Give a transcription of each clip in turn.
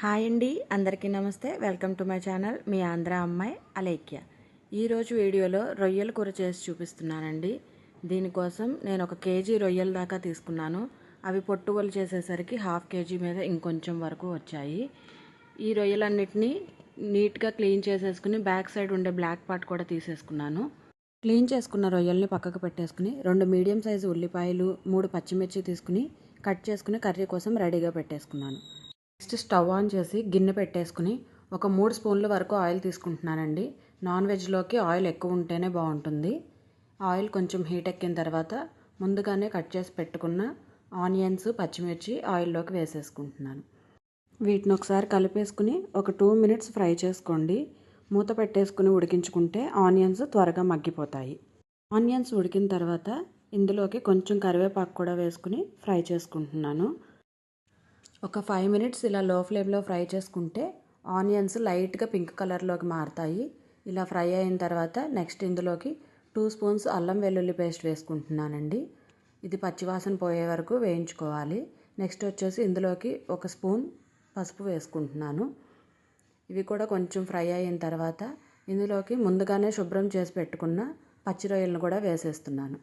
Hi అండి అందరికీ నమస్తే. వెల్కమ్ టు మై ఛానల్ మీ ఆంధ్ర అమ్మాయి అలేఖ్య. ఈరోజు వీడియోలో రొయ్యల కూర చేసి చూపిస్తున్నానండి. దీనికోసం నేను ఒక కేజీ రొయ్యల దాకా తీసుకున్నాను. అవి పొట్టువలు చేసేసరికి హాఫ్ కేజీ మీద ఇంకొంచెం వరకు వచ్చాయి. ఈ రొయ్యలన్నిటినీ నీట్గా క్లీన్ చేసేసుకుని బ్యాక్ సైడ్ ఉండే బ్లాక్ పార్ట్ కూడా తీసేసుకున్నాను. క్లీన్ చేసుకున్న రొయ్యల్ని పక్కకు పెట్టేసుకుని రెండు మీడియం సైజు ఉల్లిపాయలు మూడు పచ్చిమిర్చి తీసుకుని కట్ చేసుకుని కర్రీ కోసం రెడీగా పెట్టేసుకున్నాను. నెక్స్ట్ స్టవ్ ఆన్ చేసి గిన్నె పెట్టేసుకుని ఒక మూడు స్పూన్ల వరకు ఆయిల్ తీసుకుంటున్నానండి. నాన్ వెజ్లోకి ఆయిల్ ఎక్కువ ఉంటేనే బాగుంటుంది. ఆయిల్ కొంచెం హీట్ ఎక్కిన తర్వాత ముందుగానే కట్ చేసి పెట్టుకున్న ఆనియన్స్ పచ్చిమిర్చి ఆయిల్లోకి వేసేసుకుంటున్నాను. వీటిని ఒకసారి కలిపేసుకుని ఒక టూ మినిట్స్ ఫ్రై చేసుకోండి. మూత పెట్టేసుకుని ఉడికించుకుంటే ఆనియన్స్ త్వరగా మగ్గిపోతాయి. ఆనియన్స్ ఉడికిన తర్వాత ఇందులోకి కొంచెం కరివేపాకు కూడా వేసుకుని ఫ్రై చేసుకుంటున్నాను. ఒక ఫైవ్ మినిట్స్ ఇలా లో ఫ్లేమ్లో ఫ్రై చేసుకుంటే ఆనియన్స్ లైట్గా పింక్ కలర్లోకి మారుతాయి. ఇలా ఫ్రై అయిన తర్వాత నెక్స్ట్ ఇందులోకి టూ స్పూన్స్ అల్లం వెల్లుల్లి పేస్ట్ వేసుకుంటున్నానండి. ఇది పచ్చివాసన పోయే వరకు వేయించుకోవాలి. నెక్స్ట్ వచ్చేసి ఇందులోకి ఒక స్పూన్ పసుపు వేసుకుంటున్నాను. ఇవి కూడా కొంచెం ఫ్రై అయిన తర్వాత ఇందులోకి ముందుగానే శుభ్రం చేసి పెట్టుకున్న పచ్చి రొయ్యలను కూడా వేసేస్తున్నాను.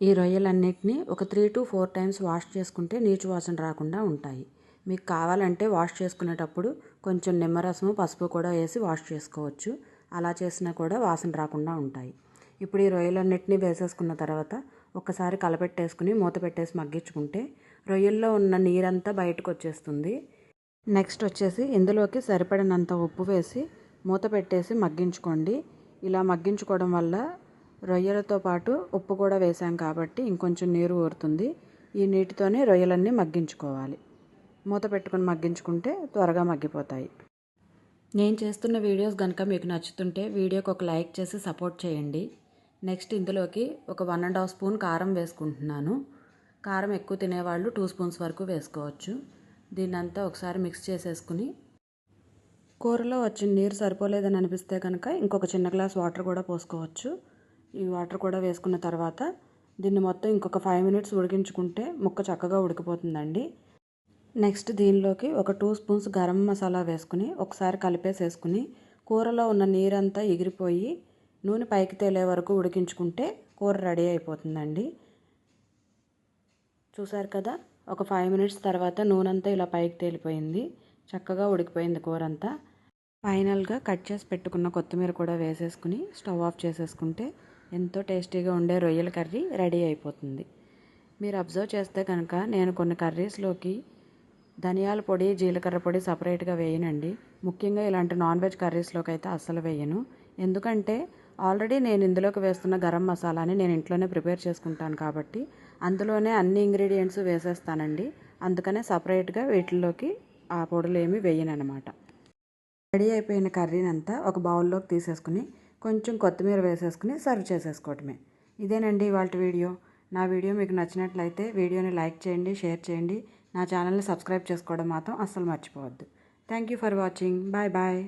ఈ రొయ్యలన్నిటినీ ఒక three to four times wash చేసుకుంటే నీచు వాసన రాకుండా ఉంటాయి. మీకు కావాలంటే వాష్ చేసుకునేటప్పుడు కొంచెం నిమ్మరసము పసుపు కూడా వేసి వాష్ చేసుకోవచ్చు. అలా చేసినా కూడా వాసన రాకుండా ఉంటాయి. ఇప్పుడు ఈ రొయ్యలన్నిటినీ వేసేసుకున్న తర్వాత ఒకసారి కలపెట్టేసుకుని మూత పెట్టేసి మగ్గించుకుంటే రొయ్యల్లో ఉన్న నీరంతా బయటకు వచ్చేస్తుంది. నెక్స్ట్ వచ్చేసి ఇందులోకి సరిపడినంత ఉప్పు వేసి మూత పెట్టేసి మగ్గించుకోండి. ఇలా మగ్గించుకోవడం వల్ల రొయ్యలతో పాటు ఉప్పు కూడా వేసాం కాబట్టి ఇంకొంచెం నీరు ఊరుతుంది. ఈ నీటితోనే రొయ్యలన్నీ మగ్గించుకోవాలి. మూత పెట్టుకొని మగ్గించుకుంటే త్వరగా మగ్గిపోతాయి. నేను చేస్తున్న వీడియోస్ కనుక మీకు నచ్చుతుంటే వీడియోకి ఒక లైక్ చేసి సపోర్ట్ చేయండి. నెక్స్ట్ ఇందులోకి ఒక వన్ అండ్ హాఫ్ స్పూన్ కారం వేసుకుంటున్నాను. కారం ఎక్కువ తినేవాళ్ళు టూ స్పూన్స్ వరకు వేసుకోవచ్చు. దీన్నంతా ఒకసారి మిక్స్ చేసేసుకుని కూరలో వచ్చిన నీరు సరిపోలేదని అనిపిస్తే కనుక ఇంకొక చిన్న గ్లాస్ వాటర్ కూడా పోసుకోవచ్చు. ఈ వాటర్ కూడా వేసుకున్న తర్వాత దీన్ని మొత్తం ఇంకొక ఫైవ్ మినిట్స్ ఉడికించుకుంటే ముక్క చక్కగా ఉడికిపోతుందండి. నెక్స్ట్ దీనిలోకి ఒక టూ స్పూన్స్ గరం మసాలా వేసుకుని ఒకసారి కలిపేసేసుకుని కూరలో ఉన్న నీరంతా ఎగిరిపోయి నూనె పైకి తేలే వరకు ఉడికించుకుంటే కూర రెడీ అయిపోతుందండి. చూసారు కదా ఒక ఫైవ్ మినిట్స్ తర్వాత నూనె అంతా ఇలా పైకి తేలిపోయింది. చక్కగా ఉడికిపోయింది కూర అంతా ఫైనల్గా కట్ చేసి పెట్టుకున్న కొత్తిమీర కూడా వేసేసుకుని స్టవ్ ఆఫ్ చేసేసుకుంటే ఎంతో టేస్టీగా ఉండే రొయ్యల కర్రీ రెడీ అయిపోతుంది. మీరు అబ్జర్వ్ చేస్తే కనుక నేను కొన్ని కర్రీస్లోకి ధనియాల పొడి జీలకర్ర పొడి సపరేట్గా వేయనండి. ముఖ్యంగా ఇలాంటి నాన్ వెజ్ కర్రీస్లోకి అయితే అస్సలు వేయను. ఎందుకంటే ఆల్రెడీ నేను ఇందులోకి వేస్తున్న గరం మసాలాని నేను ఇంట్లోనే ప్రిపేర్ చేసుకుంటాను కాబట్టి అందులోనే అన్ని ఇంగ్రీడియంట్స్ వేసేస్తానండి. అందుకనే సపరేట్గా వీటిల్లోకి ఆ పొడులు ఏమి వేయనమాట రెడీ అయిపోయిన కర్రీని అంతా ఒక బౌల్లోకి తీసేసుకుని కొంచెం కొత్తిమీర వేసేసుకుని సర్వ్ చేసేసుకోవటమే. ఇదేనండి ఇవాళ వీడియో. నా వీడియో మీకు నచ్చినట్లయితే వీడియోని లైక్ చేయండి షేర్ చేయండి. నా ఛానల్ని సబ్స్క్రైబ్ చేసుకోవడం మాత్రం అస్సలు మర్చిపోవద్దు. Thank you for watching. Bye bye.